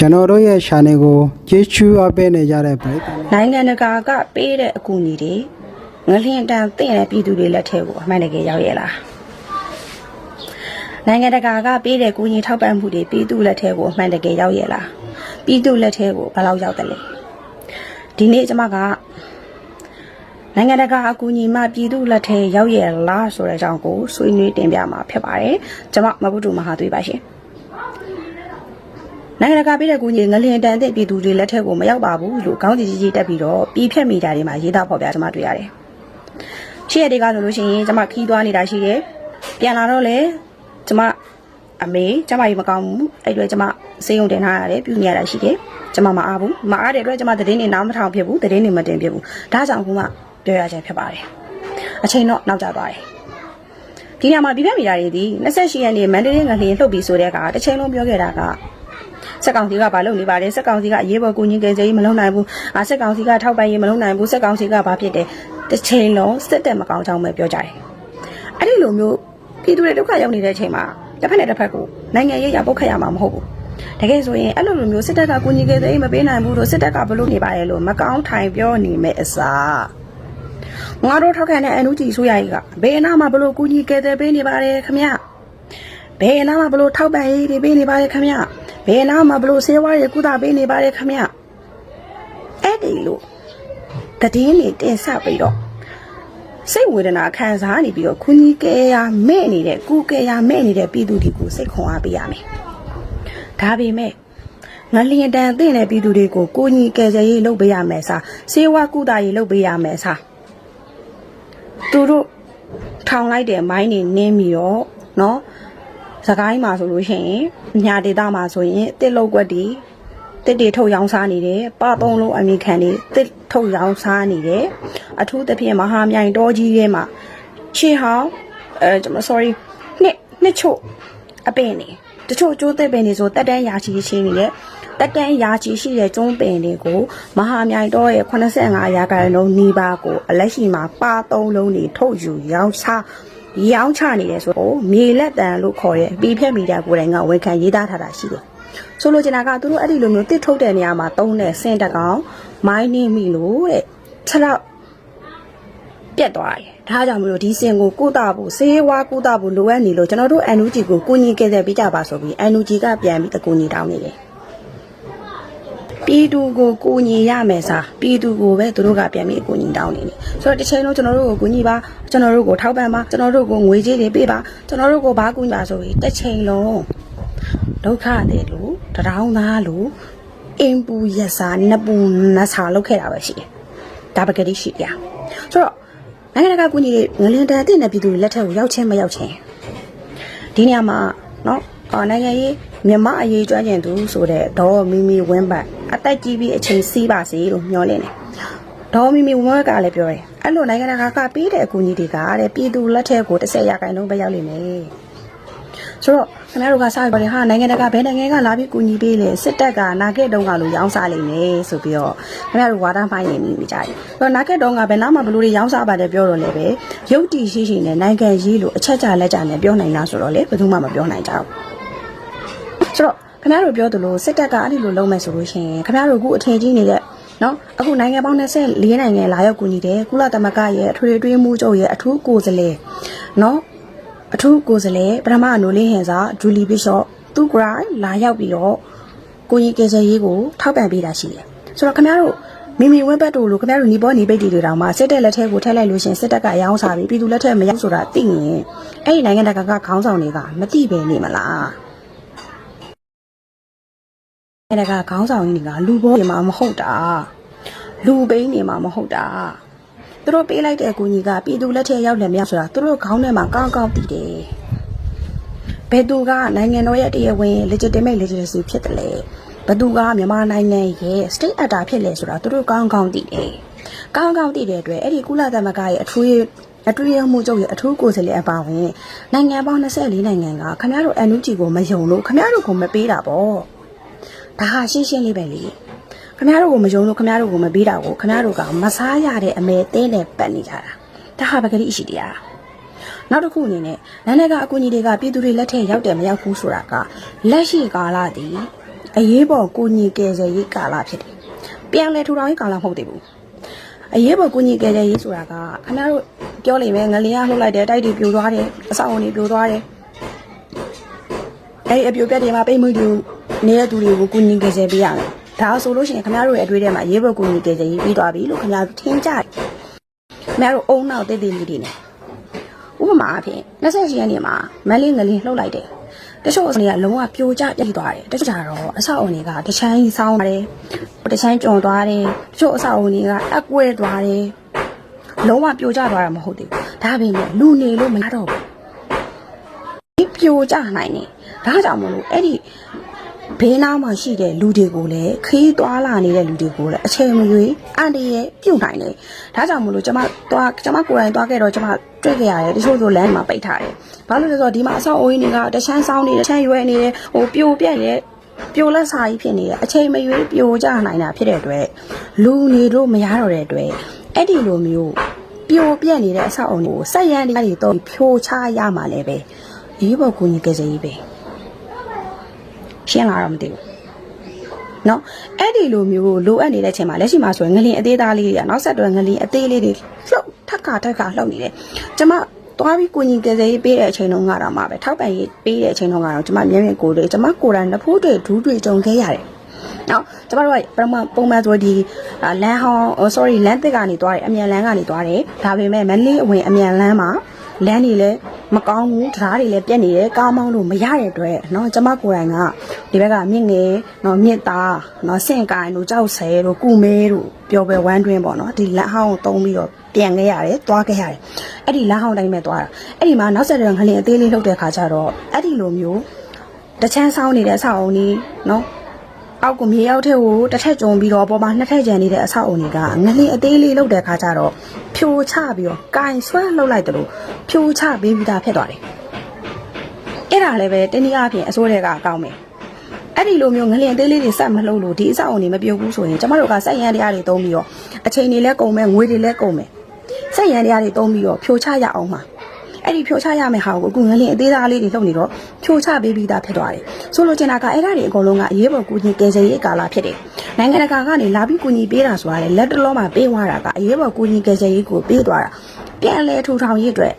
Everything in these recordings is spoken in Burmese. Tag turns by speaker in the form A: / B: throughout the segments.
A: ကျွန်တော်တို့ရဲ့ channel ကိုကျေးဇူးအပ်ပေးနေကြတဲ့ပရိသတ်
B: နိုင်ငံတကာကပေးတဲ့အကူအညီတွေငလျင်တန်တင့်တဲ့ပြည်သူတွေလက်ထဲကိုအမှန်တကယ်ရောက်ရဲ့လားနိုင်ငံတကာကပေးတဲ့ကူညီထောက်ပံ့မှုတွေပြည်သူလက်ထဲကိုအမှန်တကယ်ရောက်ရဲ့လားပြည်သူလက်ထဲကိုဘယ်လောက်ရောက်တယ်လဲဒီနေ့ကျွန်မကနိုင်ငံတကာအကူအညီမှပြည်သူလက်ထဲရောက်ရဲ့လားဆိုတဲ့အကြောင်းကိုဆွေးနွေးတင်ပြမှာဖြစ်ပါတယ်ကျွန်မမဘုဒ္ဓမဟာသွေးပါရှင် နိုင်ငံတကာပြည်တဲ့ကူညီငလျင်တန်တဲ့ပြည်သူတွေလက်ထက်ကိုမရောက်ပါဘူးလို့ခေါင်းကြီးကြီးကြီးတက်ပြီးတော့ပြည်ဖြတ်မိတာတွေမှာရေးသားဖော်ပြကျွန်မတွေ့ရတယ်။ရှေ့ရက်တွေကဆိုလို့ရှိရင်ကျွန်မခီးသွားနေတာရှိတယ်။ပြန်လာတော့လေကျွန်မအမေကျွန်မကြီးမကောင်းဘူးအဲ့အတွက်ကျွန်မစေယုံတင်ထားရတယ်ပြုနေရတာရှိတယ်။ကျွန်မမအားဘူးမအားတဲ့အတွက်ကျွန်မသတင်းတွေနားမထောင်ဖြစ်ဘူးသတင်းတွေမတင်ဖြစ်ဘူး။ဒါကြောင့်ခုမှပြောရခြင်းဖြစ်ပါတယ်။အချိန်တော့နောက်ကျသွားတယ်။ဒီညမှာပြည်ဖြတ်မိတာတွေဒီ28ရက်နေ့မန္တလေးငလျင်လှုပ်ပြီးဆိုတဲ့ကတစ်ချိန်လုံးပြောခဲ့တာက စက်ကောင်စီကဘာလုပ်နေပါလဲစက်ကောင်စီကအရေးပေါ်ကူညီကယ်ဆယ်ရေးမလုပ်နိုင်ဘူးအာစက်ကောင်စီကထောက်ပံ့ရေးမလုပ်နိုင်ဘူးစက်ကောင်စီကဘာဖြစ်တယ်တစ်ချိန်လုံးစစ်တက်မကောင်းကြောင်းပဲပြောကြတယ်အဲ့ဒီလိုမျိုးပြည်သူတွေဒုက္ခရောက်နေတဲ့အချိန်မှာတစ်ဖက်နဲ့တစ်ဖက်ကိုနိုင်ငံရေးရပုတ်ခတ်ရမှာမဟုတ်ဘူးတကယ်ဆိုရင်အဲ့လိုလိုမျိုးစစ်တပ်ကကူညီကယ်ဆယ်ရေးမပေးနိုင်ဘူးလို့စစ်တပ်ကဘလို့နေပါလဲလို့မကောင်းထိုင်ပြောနေမဲ့အစားငါတို့ထောက်ခံတဲ့အန်ယူဂျီဆိုရကြီးကဘယ်နာမှာဘလို့ကူညီကယ်ဆယ်ပေးနေပါလဲခမရဘယ်နာမှာဘလို့ထောက်ပံ့ရေးတွေပေးနေပါလဲခမရ ဘယ်နာမှာဘလို့ဆေးဝါးတွေကုသပေးနေပါလဲခမရအဲ့ဒီလိုတည်င်းနေတင်ဆက်ပြီးတော့စိတ်ဝေဒနာခံစားနေပြီးတော့ခွန်ကြီးကဲရမဲ့နေတဲ့ကုကဲရမဲ့နေတဲ့ပြည်သူတွေကိုစိတ်ခွန်အားပေးရမယ်ဒါပေမဲ့ငလျင်တန်သိတဲ့ပြည်သူတွေကိုကိုကြီးကဲဆယ်ရေးလုပ်ပေးရမယ်စားဆေးဝါးကုသရေးလုပ်ပေးရမယ်စားသူတို့ထောင်လိုက်တဲ့မိုင်းတွေနင်းပြီးတော့နော် စကိုင်းမှာဆိုလို့ရှိရင်ညာဒေတာမှာဆိုရင်တစ်လောက်ွက်တီတစ်တီထုတ်ရောင်းစားနေတယ်ပသုံးလုံးအမိခံနေတစ်ထုတ်ရောင်းစားနေတယ်အထူးသဖြင့်မဟာမြိုင်တော်ကြီးထဲမှာရှေးဟောင်းအဲကျွန်မ sorry နှစ်နှစ်ချို့အပင်နေတချို့ကျိုးသက်ပင်တွေဆိုတက်တန်းရာချီရှင်းနေတယ်တက်တန်းရာချီရှိတဲ့ကျုံးပင်တွေကိုမဟာမြိုင်တော်ရဲ့85ရာခိုင်နှုန်းနီးပါးကိုအလက်ရှိမှာပါသုံးလုံးတွေထုတ်ယူရောင်းစား ရောင်းချနေတယ်ဆိုတော့မြေလက်တန်လို့ခေါ်တဲ့ပြီးဖြတ်မီတာကိုယ်တိုင်ကဝန်ခံရေးသားထားတာရှိတယ်။ဆိုလိုချင်တာကသူတို့အဲ့ဒီလိုမျိုးတစ်ထုတ်တဲ့နေရာမှာတုံးတဲ့ဆင်းတက်ကောင်မိုင်းနေမိလို့တဲ့ခြေတော့ပြက်သွားတယ်။ဒါကြောင့်မလို့ဒီစင်ကိုကုသဖို့ဆေးဝါးကုသဖို့လိုအပ်နေလို့ကျွန်တော်တို့ NUG ကိုကိုညီကဲတဲ့ပြကြပါဆိုပြီး NUG ကပြန်ပြီးအကူညီတောင်းနေတယ်။ ပြည်သူကိုကိုညီရမယ်စားပြည်သူကိုပဲသူတို့ကပြန်ပြီးအကူညီတောင်းနေတယ်ဆိုတော့တစ်ချိန်လုံးကျွန်တော်တို့ကိုကူညီပါကျွန်တော်တို့ကိုထောက်ပံ့ပါကျွန်တော်တို့ကိုငွေကြေးတွေပေးပါကျွန်တော်တို့ကိုဘာကူညီပါဆိုပြီးတစ်ချိန်လုံးဒုက္ခတွေလို့တရောင်းသားလို့အင်ပူရက်စာနပူနဆာလောက်ခဲ့တာပဲရှိတယ်ဒါပကတိရှိတယ်ဆိုတော့နိုင်ငံတကာကူညီတွေငလင်တန်တဲ့ပြည်သူတွေလက်ထက်ကိုရောက်ချင်းမရောက်ချင်းဒီနေရာမှာเนาะအော်နိုင်ငံရေးမြမအရေးကြွကျင်သူဆိုတဲ့ဒေါ်မီမီဝင်းပတ် အသက်ကြီးပြီးအချိန်စီးပါစေလို့မျှော်လင့်တယ်ဒေါ်မီမီဝင်းပတ်ကလည်းပြောတယ်အဲ့လိုနိုင်ငံတကာကပေးတဲ့အကူအညီတွေကတဲ့ပြည်သူလက်ထက်ကို30ရာခိုင်နှုန်းပဲရောက်လိမ့်မယ်ဆိုတော့ခင်ဗျားတို့ကစားရပါတယ်ဟာနိုင်ငံတကာဘယ်နိုင်ငံကလာပြီးကူညီပေးလဲစစ်တပ်ကနာဂက်တုံးကလို့ရောင်းစားလိမ့်မယ်ဆိုပြီးတော့ခင်ဗျားတို့ဝါဒဖိုင်းနေမိကြတယ်ဆိုတော့နာဂက်တုံးကဘယ်နာမှဘလို့တွေရောင်းစားပါတယ်ပြောတော့လည်းပဲရုပ်တည်ရှိရှိနဲ့နိုင်ငံရေးလို့အချက်ကြလက်ကြနဲ့ပြောနိုင်လားဆိုတော့လေဘယ်သူမှမပြောနိုင်ကြဘူးဆိုတော့ ခင်ဗျားတို့ပြောသလိုစစ်တပ်ကအဲ့ဒီလိုလုံးမဲ့ဆိုလို့ရှိရင်ခင်ဗျားတို့အခုအထင်ကြီးနေတဲ့နော်အခုနိုင်ငံပေါင်း24နိုင်ငံလာရောက်ကူညီတယ်ကုလသမဂ္ဂရဲ့အထွေထွေမှုချုပ်ရဲ့အထူးကိုယ်စားလှယ်နော်အထူးကိုယ်စားလှယ်ပထမအနိုလေးဟင်စာဂျူလီဘစ်ရှော့သူကရိုင်းလာရောက်ပြီးတော့ကိုကြီးကယ်ဆယ်ရေးကိုထောက်ပံ့ပေးတာရှိတယ်ဆိုတော့ခင်ဗျားတို့မိမိဝင်းဘက်တို့လိုခင်ဗျားတို့ညီပေါ်ညီပိတ်တီတွေတောင်မှစစ်တပ်လက်ထဲကိုထည့်လိုက်လို့ရှရင်စစ်တပ်ကရောင်းစားပြီးပြည်သူလက်ထဲမရောက်ဆိုတာသိရင်အဲ့ဒီနိုင်ငံတကာကခေါင်းဆောင်တွေကမသိပဲနေမလား အဲ့ဒါကခေါင်းဆောင်ကြီးတွေကလူဘောနေမှာမဟုတ်တာလူပိန်းနေမှာမဟုတ်တာသူတို့ပေးလိုက်တဲ့အကူကြီးကပြည်သူလက်ထဲရောက်လည်းမရဆိုတာသူတို့ခေါင်းထဲမှာကောင်းကောင်းသိတယ်ဘယ်သူကနိုင်ငံတော်ရဲ့တရားဝင် legitimate legitimacy ဖြစ်တယ်လဲဘယ်သူကမြန်မာနိုင်ငံရဲ့ state actor ဖြစ်လဲဆိုတာသူတို့ကောင်းကောင်းသိတယ်ကောင်းကောင်းသိတဲ့အတွက်အဲ့ဒီကုလသမဂ္ဂရဲ့အထူးအထူးရမှုချုပ်ရဲ့အထူးကိုယ်စားလှယ်အပါဝင်နိုင်ငံပေါင်း24နိုင်ငံကခင်ဗျားတို့ NUG ကိုမယုံလို့ခင်ဗျားတို့ကိုမပေးတာပေါ့ ဒါဟာရှင်းရှင်းလေးပဲလေခမရတို့ကိုမယုံလို့ခမရတို့ကိုမပေးတာကိုခမရတို့ကမစားရတဲ့အမဲတင်းနဲ့ပတ်နေကြတာဒါဟာပဂတိအရှိတရားနောက်တစ်ခုအနေနဲ့နန်းနကအကူကြီးတွေကပြည်သူတွေလက်ထက်ရောက်တယ်မရောက်ဘူးဆိုတာကလက်ရှိကာလတည်အရေးပေါ်ကိုညီကယ်ဆယ်ရေးကာလဖြစ်တယ်ပြန်လဲထူထောင်ရေးကာလမဟုတ်သေးဘူးအရေးပေါ်ကိုညီကယ်ဆယ်ရေးဆိုတာကခင်ဗျားတို့ပြောလိမ့်မယ်ငလျားလှုပ်လိုက်တယ်တိုက်တွေပြိုသွားတယ်အဆောက်အုံတွေပြိုသွားတယ်အဲ့ဒီအပြိုပြက်တွေမှာပိတ်မှုတွေ နေတဲ့သူတွေကိုကိုညီကယ်ဆယ်ပေးရမယ်ဒါဆိုလို့ရှိရင်ခင်ဗျားတို့ရဲ့အတွေ့အထဲမှာအရေးပေါ်ကိုညီကယ်ဆယ်ရေးပြီးသွားပြီလို့ခင်ဗျားတို့ထင်ကြတယ်ခင်ဗျားတို့အုံနောက်တည်တည်လေးတွေနဲ့ဥပမာအဖြစ်28ရက်နေ့မှာမန်လေးငလင်းလှုပ်လိုက်တယ်တချို့အစတွေကလုံးဝပြိုကျပြိသွားတယ်တချို့ကျတော့အဆောက်အုံတွေကတချမ်းကြီးဆောင်းတယ်တချမ်းကျွံသွားတယ်တချို့အဆောက်အုံတွေကအကွဲသွားတယ်လုံးဝပြိုကျသွားတာမဟုတ်သေးဘူးဒါပေမဲ့လူနေလို့မရတော့ဘူးဒီပြိုကျနိုင်တယ်ဒါကြောင့်မလို့အဲ့ဒီ ဘေးနားမှာရှိတဲ့လူတွေကိုလည်းခီးသွားလာနေတဲ့လူတွေကိုလည်းအချိန်မရွေးအန်တရဲ့ပြုတ်နိုင်တယ်ဒါကြောင့်မလို့ကျမသွားကျမကိုယ်တိုင်သွားခဲ့တော့ကျမတွေ့ခဲ့ရတယ်တချို့ဆိုလမ်းမှာပိတ်ထားတယ်ဘာလို့လဲဆိုတော့ဒီမှာအဆောက်အုံတွေကတချမ်းဆောင်းနေတယ်တချမ်းရွယ်နေတယ်ဟိုပြိုပြက်ရဲ့ပြိုလက်စာကြီးဖြစ်နေတယ်အချိန်မရွေးပြိုကျနိုင်တာဖြစ်တဲ့အတွက်လူနေလို့မရတော့တဲ့အတွက်အဲ့ဒီလိုမျိုးပြိုပြက်နေတဲ့အဆောက်အုံတွေကိုစက်ရန်တွေတော့ဖြိုချရမှာလည်းပဲဒီဘောကူညီကစားရေးပဲ ရှင်းလာတော့မသိဘူးเนาะအဲ့ဒီလိုမျိုးလိုအပ်နေတဲ့အချိန်မှာလက်ရှိမှာဆိုရင်ငလင်အသေးသားလေးတွေကနောက်ဆက်တွဲငလင်အသေးလေးတွေလှုပ်ထက်ခါထက်ခါလှုပ်နေတယ်ကျမသွားပြီးကိုကြီးကစားရေးပေးတဲ့အချိန်တုန်းကတော့မှပဲထောက်ပံ့ရေးပေးတဲ့အချိန်တုန်းကတော့ကျမမျက်မြင်ကိုယ်လေးကျမကိုယ်တိုင်နှစ်ဖိုးတွေဒူးတွေကြုံခဲ့ရတယ်နော်ကျမတို့ကပထမပုံမှန်ဆိုဒီလမ်းဟောင်း sorry လမ်းတစ်ကနေသွားတယ်အမြန်လမ်းကနေသွားတယ်ဒါပေမဲ့မန္တလေးအဝင်အမြန်လမ်းမှာလမ်းတွေလည်းမကောင်းဘူးတရားတွေလည်းပြက်နေတယ်ကားမောင်းလို့မရတဲ့အတွက်เนาะကျမကိုယ်တိုင်က ဒီဘက်ကမြင့်ငယ်နော်မြင့်သားနော်ဆင့်ကိုင်တို့ကြောက်ဆဲတို့ကုမဲတို့ပျော်ပွဲဝမ်းတွင်းပေါ့နော်ဒီလက်ဟောင်းကိုသုံးပြီးတော့ပြန်ခဲ့ရတယ်သွားခဲ့ရတယ်အဲ့ဒီလက်ဟောင်းတိုင်းပဲသွားတာအဲ့ဒီမှာနောက်ဆက်တဲ့ငလင်အသေးလေးလှုပ်တဲ့ခါကျတော့အဲ့ဒီလိုမျိုးတချမ်းဆောင်းနေတဲ့အဆောက်အုံကြီးနော်အောက်ကမြေရောက်ထက်ကိုတစ်ထက်ကျုံပြီးတော့ပေါ်မှာနှစ်ထက်ကျန်နေတဲ့အဆောက်အုံတွေကငလင်အသေးလေးလှုပ်တဲ့ခါကျတော့ဖြိုချပြီးတော့ကင်ဆွဲလှုပ်လိုက်တယ်လို့ဖြိုချပေးပြီးသားဖြစ်သွားတယ်အဲ့ဒါလည်းပဲတနည်းအားဖြင့်အစိုးရကကောင်းမယ် အဲ့ဒီလိုမျိုးငလင်အသေးလေးတွေဆက်မလှုပ်လို့ဒီအဆောက်အုံတွေမပြုတ်ဘူးဆိုရင်ကျမတို့ကစက်ရန်တရားတွေသုံးပြီးတော့အချိန်တွေလည်းကုန်မယ်ငွေတွေလည်းကုန်မယ်။စက်ရန်တရားတွေသုံးပြီးတော့ဖြိုချရအောင်မှာ။အဲ့ဒီဖြိုချရမယ့်ဟာကိုအခုငလင်အသေးသားလေးတွေလှုပ်နေတော့ဖြိုချပေးပြီးသားဖြစ်သွားတယ်။ဆိုလိုချင်တာကအဲ့ဒါတွေအကုန်လုံးကအရေးပေါ်ကူညီကယ်ဆယ်ရေးကာလဖြစ်တယ်။နိုင်ငံတကာကနေလာပြီးကူညီပေးတာဆိုတာလေလက်တလုံးမှာပေးသွားတာကအရေးပေါ်ကူညီကယ်ဆယ်ရေးကိုပေးသွားတာ။ပြန်လဲထူထောင်ရေးအတွက်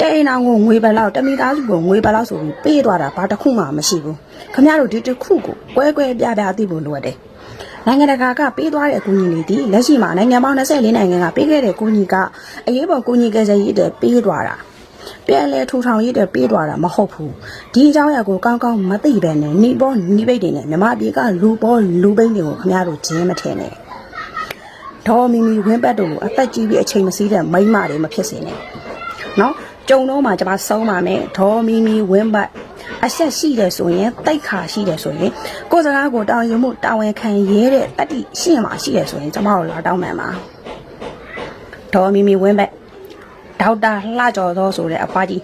B: တဲ့အိမ်အောင်ကိုငွေဘယ်လောက်တမိသားစုကိုငွေဘယ်လောက်ဆိုပြီးပေးသွားတာဘာတစ်ခုမှမရှိဘူး။ခမရတို့ဒီတစ်ခုကိုကွဲကွဲပြားပြားသိဖို့လိုအပ်တယ်။နိုင်ငံတကာကပေးသွားတဲ့အကူအညီတွေဒီလက်ရှိမှာနိုင်ငံပေါင်း24နိုင်ငံကပေးခဲ့တဲ့အကူအညီကအရေးပေါ်ကူညီကယ်ဆယ်ရေးအတွက်ပေးသွားတာပြန်လဲထူထောင်ရေးအတွက်ပေးသွားတာမဟုတ်ဘူးဒီအကြောင်းအရာကိုကောင်းကောင်းမသိပဲနဲ့နှီးပေါ်နှီးပိတ်တွေနဲ့မြမပြေကလူပေါ်လူပိတ်တွေကိုခင်ဗျားတို့ဂျင်းမထင်နဲ့ဒေါ်မီမီဝင်းပတ်တို့လိုအသက်ကြီးပြီးအချိန်မစည်းတဲ့မိန်းမတွေမဖြစ်စေနဲ့နော် ကြုံတော့မှကျွန်မဆုံးပါမယ်ဒေါ်မီမီဝင်းပတ်အဆက်ရှိတယ်ဆိုရင်တိတ်ခါရှိတယ်ဆိုရင်ကိုယ်စကားကိုတောင်းရမှုတာဝန်ခံရဲတဲ့တတိရှင်းမှရှိတယ်ဆိုရင်ကျွန်မတို့လာတောင်းမှန်ပါဒေါ်မီမီဝင်းပတ်ဒေါက်တာလှကျော်သောဆိုတဲ့အဖွားကြီး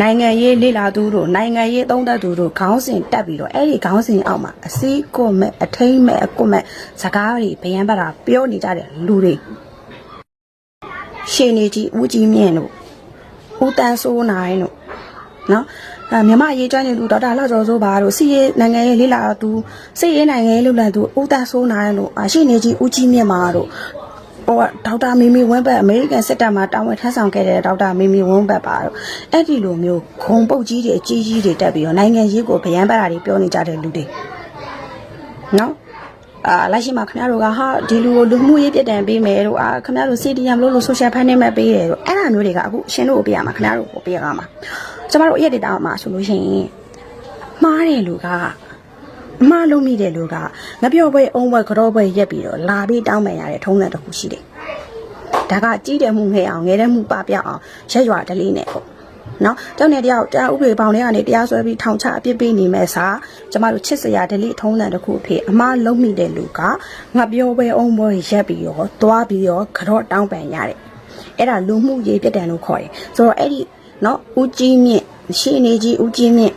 B: နိုင်ငံရေးလေ့လာသူတို့နိုင်ငံရေးသုံးသပ်သူတို့ခေါင်းစဉ်တက်ပြီးတော့အဲ့ဒီခေါင်းစဉ်အောက်မှာအစည်းကွတ်မဲ့အထိမ့်မဲ့အကွတ်မဲ့စကားတွေဗျံပတ်တာပြောနေကြတဲ့လူတွေရှင်နေကြီးဦးကြီးမြင့်တို့ ဦးတန်းစိုးနိုင်တို့နော်အဲမြမရေးကျွမ်းနေသူဒေါက်တာလှကျော်စိုးပါတို့စီရေးနိုင်ငံရေးလေ့လာသူစီရေးနိုင်ငံရေးလှုပ်လပ်သူဦးတန်းစိုးနိုင်တို့အရှိနေကြီးဦးကြီးမြင့်မာတို့ဟိုကဒေါက်တာမီမီဝင်းဘတ်အမေရိကန်စစ်တပ်မှာတာဝန်ထမ်းဆောင်ခဲ့တဲ့ဒေါက်တာမီမီဝင်းဘတ်ပါတော့အဲ့ဒီလိုမျိုးဂုံပုတ်ကြီးတွေအကြီးကြီးတွေတက်ပြီးတော့နိုင်ငံရေးကိုဗျံပတ်တာတွေပြောနေကြတဲ့လူတွေနော် အာလက်ရှိမှာခင်ဗျားတို့ကဟာဒီလူကိုလူမှုရေးပြတ်တန်ပေးမယ်တို့အာခင်ဗျားတို့ CDM လို့လို့ social funding ပေးတယ်တို့အဲ့ဒါမျိုးတွေကအခုရှင်တို့ကိုပေးရမှာခင်ဗျားတို့ကိုပေးရမှာကျမတို့အရက်ဒေတာမှာဆိုလို့ရှိရင်မှားတယ်လူကအမှားလုံးမိတဲ့လူကငပြောပွဲအုံးပွဲကြောပွဲရက်ပြီးတော့လာပြီးတောင်းပန်ရတဲ့ထုံးစံတစ်ခုရှိတယ်။ဒါကကြီးတယ်မှုငယ်အောင်ငယ်တဲ့မှုပပြောက်အောင်ရက်ရွာဒလေးနဲ့ပေါ့။ နော်တောင်းနေတယောက်တရားဥပဒေပေါင်းတွေကနေတရားစွဲပြီးထောင်ချအပြစ်ပေးနေမဲ့စာကျမတို့ချစ်စရာဒလေးထုံးစံတစ်ခုအဖြစ်အမှားလုံးမိတဲ့လူကငပြောပွဲအုံးပွဲရက်ပြီးတော့သွားပြီးတော့ကြောတောင်းပန်ရတယ်။အဲ့ဒါလူမှုရေးပြတ်တန်လို့ခေါ်တယ်။ဆိုတော့အဲ့ဒီနော်ဦးကြီးမြင့်ရှေ့နေကြီးဦးကြီးမြင့်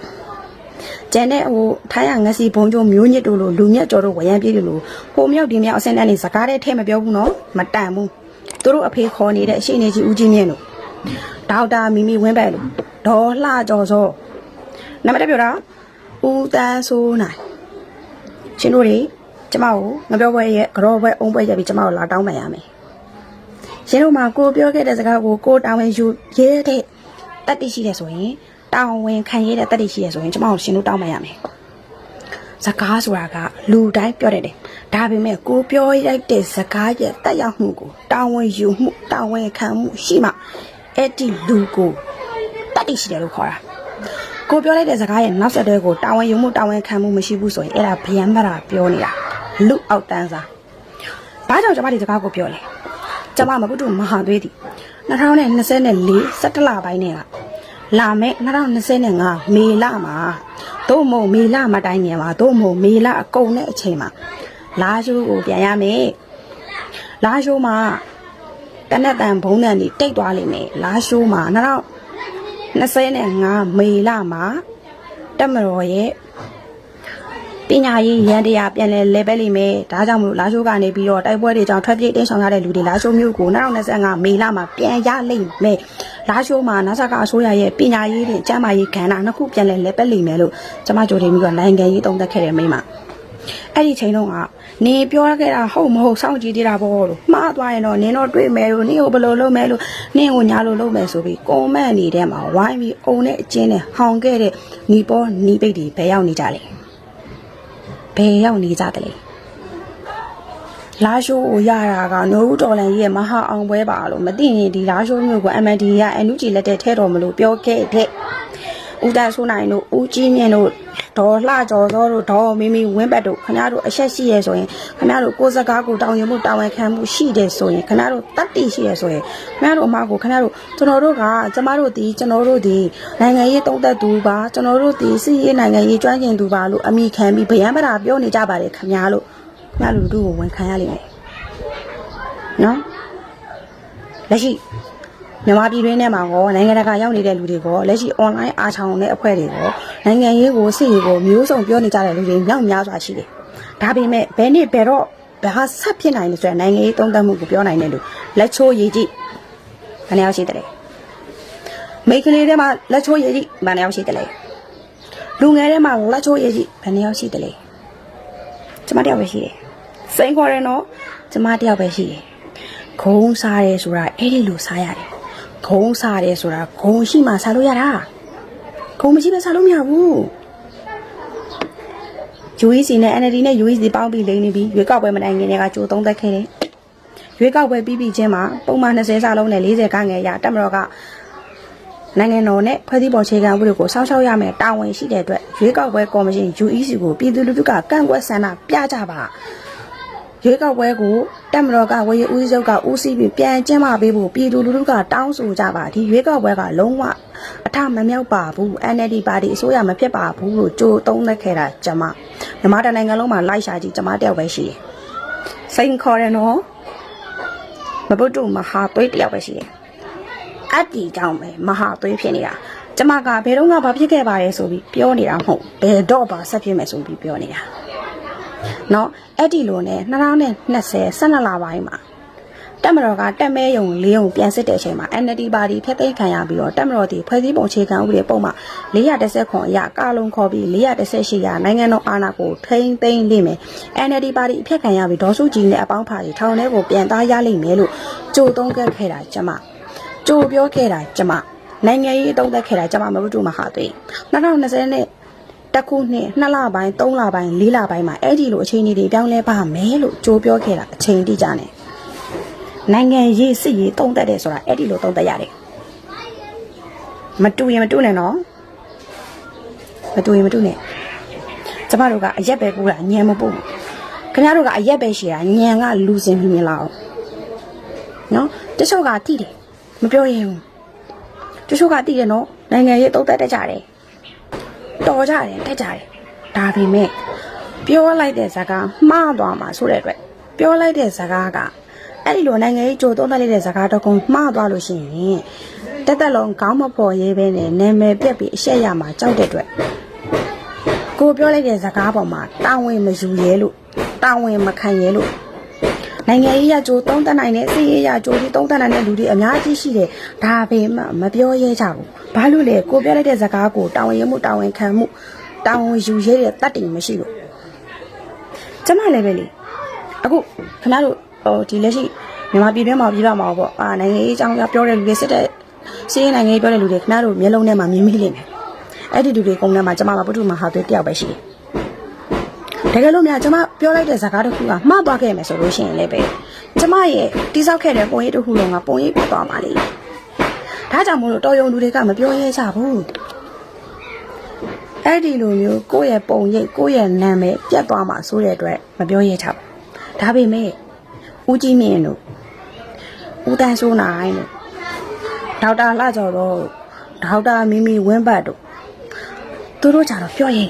B: ကျန်တဲ့ဟိုထိုင်းရငစီဘုံကျုံမျိုးညစ်တို့လိုလူမြတ်ကျော်တို့ဝရမ်းပြေးတို့လိုဟိုမြောက်ဒီမြောက်အစင်းတန်းနေစကားတဲ့ထဲမပြောဘူးနော်မတန်ဘူးသူတို့အဖေခေါ်နေတဲ့အရှိနေကြီးဦးကြီးမြင့်တို့ ဒေါက်တာမီမီဝင်းပဲလို့ဒေါ်လှကျော်စောနံပါတ်တစ်ပြောတာဦးတန်းစိုးနိုင်ရှင်တို့တွေကျမကိုငပြောပွဲရဲ့ကြောပွဲအုံပွဲရက်ပြီးကျမကိုလာတောင်းပန်ရမယ်ရှင်တို့မှာကိုပြောခဲ့တဲ့စကားကိုကိုတာဝန်ယူရဲတဲ့တတ်သိရှိတယ်ဆိုရင်တာဝန်ခံရတဲ့တတ်သိရှိရဆိုရင်ကျမကိုရှင်တို့တောင်းပန်ရမယ်စကားဆိုတာကလူတိုင်းပြောတယ်တယ်ဒါပေမဲ့ကိုပြောရိုက်တဲ့စကားရဲ့တက်ရောက်မှုကိုတာဝန်ယူမှုတာဝန်ခံမှုရှိမှ အဲ့ဒီလူကိုတတ်သိရှိတယ်လို့ခေါ်တာကိုပြောလိုက်တဲ့စကားရဲ့နောက်ဆက်တွဲကိုတာဝန်ယူမှုတာဝန်ခံမှုမရှိဘူးဆိုရင်အဲ့ဒါဗျံမတာပြောနေတာလူအောက်တန်းစားဘာကြောင့်ကျွန်မဒီစကားကိုပြောလဲကျွန်မမပုတုမဟာသွေးသည်2024 17လပိုင်းနဲ့ကလာမယ့်2025မေလမှာသို့မဟုတ်မေလမတိုင်ခင်မှာသို့မဟုတ်မေလအကုန်တဲ့အချိန်မှာလာရှိုးကိုပြန်ရမယ်လာရှိုးမှာ တနက်တန်ဘုံတန်တွေတိတ်သွားလိမ့်မယ်လာရှိုးမှာ2025မေလမှာတက်မတော်ရဲ့ပညာရေးရန်တရားပြန်လဲလဲပဲလိမ့်မယ်ဒါကြောင့်မလို့လာရှိုးကနေပြီးတော့တိုက်ပွဲတွေကြောင့်ထွက်ပြေးတင်းဆောင်ရတဲ့လူတွေလာရှိုးမျိုးကို2025မေလမှာပြန်ရလိမ့်မယ်လာရှိုးမှာနာဆာကအစိုးရရဲ့ပညာရေးတွေကျန်းမာရေးကဏ္ဍနှစ်ခုပြန်လဲလဲပဲလိမ့်မယ်လို့ကျွန်မကြိုတင်ပြီးတော့နိုင်ငံရေးသုံးသပ်ခဲ့တယ်မိမ အဲ့ဒီချိန်တုန်းကနေပြောခဲ့တာဟုတ်မဟုတ်စောင့်ကြည့်သေးတာပေါ့လို့မှားသွားရင်တော့နင်တော့တွေ့မယ်လို့နင်ကိုဘယ်လိုလုပ်မယ်လို့နင်ကိုညာလို့လုပ်မယ်ဆိုပြီးကွန်မန့်နေတဲ့မှာဝိုင်းပြီးအုံနဲ့အချင်းနဲ့ဟောင်ခဲ့တဲ့ညီပေါ်ညီပိတ်တွေဘယ်ရောက်နေကြလဲဘယ်ရောက်နေကြတယ်လဲလာရှိုးကိုရတာကနိုးတော်လန်ကြီးရဲ့မဟာအောင်ပွဲပါလို့မသိရင်ဒီလာရှိုးမျိုးကို MND ကအန်ယူဂျီလက်တဲ့ထဲတော်မလို့ပြောခဲ့တဲ့ဦးတန်းဆိုးနိုင်တို့ဦးကြီးမြင့်တို့ ဒေါ်လှကျော်စောတို့ဒေါ်မီမီဝင်းဘတ်တို့ခင်ဗျားတို့အဆက်ရှိရဲဆိုရင်ခင်ဗျားတို့ကိုယ်စကားကိုတောင်းရင်မှုတာဝန်ခံမှုရှိတယ်ဆိုရင်ခင်ဗျားတို့တတ်တိရှိရဲဆိုရင်ခင်ဗျားတို့အမကိုခင်ဗျားတို့ကျွန်တော်တို့ကကျမတို့ဒီကျွန်တော်တို့ဒီနိုင်ငံရေးတုံးသက်သူပါကျွန်တော်တို့ဒီစီရေးနိုင်ငံရေးကျွမ်းကျင်သူပါလို့အမိခံပြီးဗယံပရာပြောနေကြပါတယ်ခင်ဗျားတို့ခင်ဗျားတို့တို့ကိုဝန်ခံရလိမ့်မယ်နော်လက်ရှိ မြန်မာပြည်တွင်းထဲမှာကောနိုင်ငံတကာရောက်နေတဲ့လူတွေကောလက်ရှိ online အားချောင်းတဲ့အဖွဲ့တွေကောနိုင်ငံရေးကိုစစ်ရေးကိုမျိုးစုံပြောနေကြတဲ့လူတွေမြောက်များစွာရှိတယ်။ဒါပေမဲ့ဘယ်နှစ်ဘယ်တော့ဘာဆက်ဖြစ်နိုင်လဲဆိုရင်နိုင်ငံရေးသုံးသပ်မှုကိုပြောနိုင်တယ်လို့လက်ချိုးရည်ကြည့်။ဘယ်နှယောက်ရှိတယ်လဲ။မိတ်ကလေးထဲမှာလက်ချိုးရည်ကြည့်ဘယ်နှယောက်ရှိတယ်လဲ။လူငယ်ထဲမှာလက်ချိုးရည်ကြည့်ဘယ်နှယောက်ရှိတယ်လဲ။ကျမတယောက်ပဲရှိတယ်။စိန်ခေါ်တယ်နော်။ကျမတယောက်ပဲရှိတယ်။ခုံးစားရဲဆိုတာအဲ့ဒီလိုစားရတယ်။ ခုံးစားရဲဆိုတာဂုံရှိမှစားလို့ရတာ။ဂုံမရှိဘဲစားလို့မရဘူး UEC နဲ့ NLD နဲ့ UEC ပေါင်းပြီးလိမ့်နေပြီးရွေးကောက်ပွဲမတိုင်ခင်တည်းကကြိုသုံးသက်ခဲ့တယ်။ရွေးကောက်ပွဲပြီးပြီးချင်းမှာပုံမှန်20စာလုံးနဲ့40ကငယ်ရတက်မတော်ကနိုင်ငံတော်နဲ့ဖွဲ့စည်းပုံခြေခံဥပဒေကိုစောင့်ရှောက်ရမယ်တာဝန်ရှိတဲ့အတွက်ရွေးကောက်ပွဲကော်မရှင် UEC ကိုပြည်သူလူထုကကန့်ကွက်ဆန္ဒပြကြပါ ရွေးကောက်ပွဲကိုတက်မတော်ကဝေယဦးစီးချုပ်ကဦးစီးပြီးပြန်ကျင်းပပေးဖို့ပြည်သူလူထုကတောင်းဆိုကြပါဒီရွေးကောက်ပွဲကလုံးဝအထမမြောက်ပါဘူး NLD ပါတီအစိုးရမဖြစ်ပါဘူးလို့ကြိုသုံးသက်ခဲ့တာကျွန်မမြန်မာတိုင်းနိုင်ငံလုံးမှာလိုက်ရှာကြည့်ကျွန်မတယောက်ပဲရှိတယ်စိန်ခေါ်တယ်နော်မပုတ်တူမဟာသွေးတယောက်ပဲရှိတယ်အတ္တီကြောင့်ပဲမဟာသွေးဖြစ်နေတာကျမကဘယ်တော့မှဘာဖြစ်ခဲ့ပါရဲဆိုပြီးပြောနေတာမဟုတ်ဘယ်တော့မှဆက်ဖြစ်မယ်ဆိုပြီးပြောနေတာ เนาะအဲ့ဒီလိုနဲ့2020 12လပိုင်းမှာတက်မတော်ကတက်မဲယုံလေးယုံပြန်စစ်တဲ့အချိန်မှာ NLD ပါတီဖျက်သိမ်းခံရပြီးတော့တက်မတော်တီဖွဲ့စည်းပုံအခြေခံဥပဒေပုံမှာ410ခွန်အရကာလုံခေါ်ပြီး418ရာနိုင်ငံတော်အာဏာကိုထိမ့်သိမ်းလိမ့်မယ် NLD ပါတီအဖျက်ခံရပြီးဒေါ်စုကြည်နဲ့အပေါင်းဖာတွေထောင်ထဲကိုပြန်သားရလိမ့်မယ်လို့ကြိုသုံးခဲ့ခဲ့တာကျမကြိုပြောခဲ့တာကျမနိုင်ငံရေးသုံးသက်ခဲ့တာကျမမဟုတ်တူမဟာသွေး2020နဲ့ တစ်ခုနှစ်နှစ်လပိုင်းသုံးလပိုင်းလေးလပိုင်းမှာအဲ့ဒီလိုအခြေအနေတွေပြောင်းလဲပါမယ်လို့ကြိုးပြောခဲ့တာအချိန်တိကျနေနိုင်ငံရေးစစ်ရေးတုံးတက်တယ်ဆိုတာအဲ့ဒီလိုတုံးတက်ရတယ်မတူရင်မတူနဲ့နော်မတူရင်မတူနဲ့ကျမတို့ကအရက်ပဲပူတာညံမပူဘူးခင်ဗျားတို့ကအရက်ပဲရှိတာညံကလူစင်မြင်လာအောင်နော်တချို့ကတိတယ်မပြောရင်ဘူးတချို့ကတိတယ်နော်နိုင်ငံရေးတုံးတက်တတ်ကြတယ် တော်ကြတယ်တက်ကြတယ်ဒါပေမဲ့ပြောလိုက်တဲ့ဇာကာမှားသွားမှာဆိုတဲ့အတွက်ပြောလိုက်တဲ့ဇာကာကအဲ့ဒီလိုနိုင်ငံရေးကြိုသုံးသပ်လိုက်တဲ့ဇာကာတော့ကုန်မှားသွားလို့ရှိရင်တက်တက်လုံးခေါင်းမပေါ်ရေးပဲနဲ့နာမည်ပြက်ပြီးအရှက်ရမှာကြောက်တဲ့အတွက်ကိုပြောလိုက်တဲ့ဇာကာပေါ်မှာတာဝန်မယူရဲလို့တာဝန်မခံရဲလို့ နိုင်ငံရေးရကြိုသုံးသပ်နိုင်တဲ့စီရေးရကြိုပြီးသုံးသပ်နိုင်တဲ့လူတွေအများကြီးရှိတယ်ဒါပေမဲ့မပြောရဲကြဘူးဘာလို့လဲကိုပြောလိုက်တဲ့ဇာကာကိုတာဝန်ရမှုတာဝန်ခံမှုတာဝန်ယူရဲတဲ့တတ်တယ်မရှိလို့ကျမလည်းပဲလေအခုခင်ဗျားတို့ဟိုဒီလက်ရှိမြန်မာပြည်တွင်းမှာပြည်ပမှာပေါ့အာနိုင်ငံရေးအကြောင်းအရာပြောတဲ့လူတွေစစ်တဲ့စီးရင်နိုင်ငံရေးပြောတဲ့လူတွေခင်ဗျားတို့မျက်လုံးထဲမှာမြင်မိလိမ့်မယ်အဲ့ဒီလူတွေကုန်းထဲမှာကျမကပုထုမဟာသွေးတယောက်ပဲရှိတယ် တကယ်လို့များကျမပြောလိုက်တဲ့ဇာကားတစ်ခုကမှားသွားခဲ့မယ်ဆိုလို့ရှိရင်လည်းပဲကျမရဲ့တိဆောက်ခဲ့တဲ့ပုံရိပ်တစ်ခုလုံးကပုံရိပ်ပြတ်သွားပါလိမ့်ဒါကြောင့်မို့လို့တော်ယုံလူတွေကမပြောရဲကြဘူးအဲ့ဒီလိုမျိုးကိုယ့်ရဲ့ပုံရိပ်ကိုယ့်ရဲ့နာမည်ပြတ်သွားမှာဆိုတဲ့အတွက်မပြောရချဘူးဒါပေမဲ့ဦးကြီးမြင့်တို့ဦးတန်းစိုးနိုင်တို့ဒေါက်တာလှကျော်တို့ဒေါက်တာမီမီဝင်းဘတ်တို့သူတို့ကြတော့ပြောရင်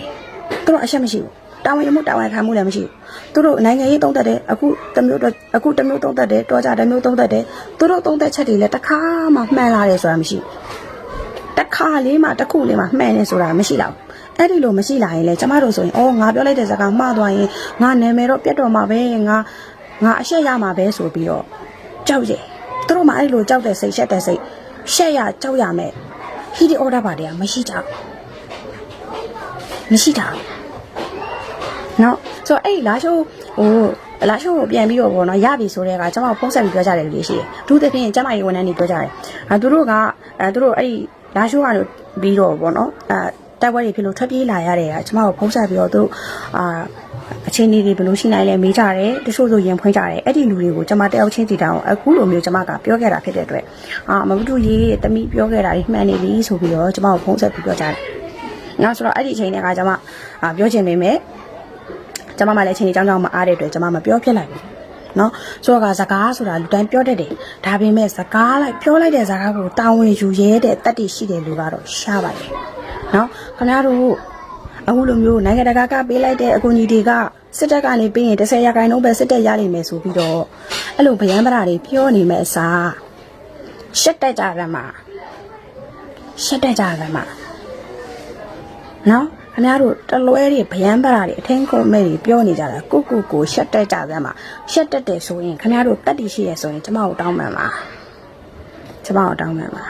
B: သူတို့အရှက်မရှိဘူး တာဝန်ရမှုတာဝန်ခံမှုလည်းမရှိဘူးသူတို့နိုင်ငံရေးသုံးသက်တယ်အခုတစ်မျိုးတော့အခုတစ်မျိုးသုံးသက်တယ်တော်ကြတစ်မျိုးသုံးသက်တယ်သူတို့သုံးသက်ချက်တွေလည်းတစ်ခါမှမှန်လာတယ်ဆိုတာမရှိဘူးတစ်ခါလေးမှတစ်ခုလေးမှမှန်နေဆိုတာမရှိတော့ဘူးအဲ့ဒီလိုမရှိလာရင်လေကျမတို့ဆိုရင်အော်ငါပြောလိုက်တဲ့စကားမှားသွားရင်ငါနာမည်တော့ပြတ်တော့မှာပဲငါငါအရှက်ရမှာပဲဆိုပြီးတော့ကြောက်ရဲ့သူတို့မှအဲ့ဒီလိုကြောက်တဲ့စိတ်ရှက်တဲ့စိတ်ရှက်ရကြောက်ရမယ်ဟီဒီအော်ဒါပါတည်းကမရှိကြဘူးမရှိတာဘူး နော်ဆိုတော့အဲ့ဒီလာရှိုးဟိုလာရှိုးကိုပြန်ပြီးတော့ဗောနော်ရပြီဆိုတဲ့ကကျွန်မဖုန်းဆက်ပြီးပြောကြတယ်လူတွေရှိတယ်။ဒုသဖြင့်ကျမရေဝန်ထမ်းတွေပြောကြတယ်။အဲသူတို့ကအဲသူတို့အဲ့ဒီလာရှိုးကတော့ပြီးတော့ဗောနော်အဲတိုက်ပွဲတွေဖြစ်လို့ထွက်ပြေးလာရတဲ့ကကျမကိုဖုန်းဆက်ပြီးတော့သူတို့အာအချင်းကြီးတွေဘယ်လိုရှိနိုင်လဲမေးကြတယ်တချို့ဆိုရင်ဖွင့်ကြတယ်အဲ့ဒီလူတွေကိုကျမတယောက်ချင်းစီတောင်အခုလိုမျိုးကျမကပြောခဲ့တာဖြစ်တဲ့အတွက်အာမဘုဒ္ဓရေးတမိပြောခဲ့တာတွေမှန်နေပြီဆိုပြီးတော့ကျမကိုဖုန်းဆက်ပြီးပြောကြတယ်။နောက်ဆိုတော့အဲ့ဒီအချိန်တည်းကကျမအာပြောချင်ပေမဲ့ ကျမမှလည်းအချိန်ကြီးကြောင်းကြောင်းမအားတဲ့အတွက်ကျမမပြောဖြစ်လိုက်ဘူးနော်ဆိုတော့ကစကားဆိုတာလူတိုင်းပြောတတ်တယ်ဒါပေမဲ့စကားလိုက်ပြောလိုက်တဲ့စကားကိုတာဝန်ယူရဲတဲ့တတ်တည်ရှိတဲ့လူကတော့ရှားပါတယ်နော်ခင်ဗျားတို့အခုလိုမျိုးနိုင်ငံတကာကပေးလိုက်တဲ့အကူအညီတွေကစစ်တပ်ကနေပေးရင်10ရာခိုင်နှုန်းပဲစစ်တပ်ရလိမ့်မယ်ဆိုပြီးတော့အဲ့လိုဗျံပရာတွေပြောနေမဲ့အစားရှက်တက်ကြတယ်မှာရှက်တက်ကြတယ်မှာနော် ခင်ဗျားတို့တလွဲတွေဗျမ်းပရာတွေအထင်းကုန်မဲ့တွေပြောနေကြတာကိုကိုကိုရှက်တက်ကြစမ်းပါရှက်တက်တယ်ဆိုရင်ခင်ဗျားတို့တက်တည်ရှိရဆိုရင်ကျမကိုတောင်းပန်ပါကျမကိုတောင်းပန်ပါ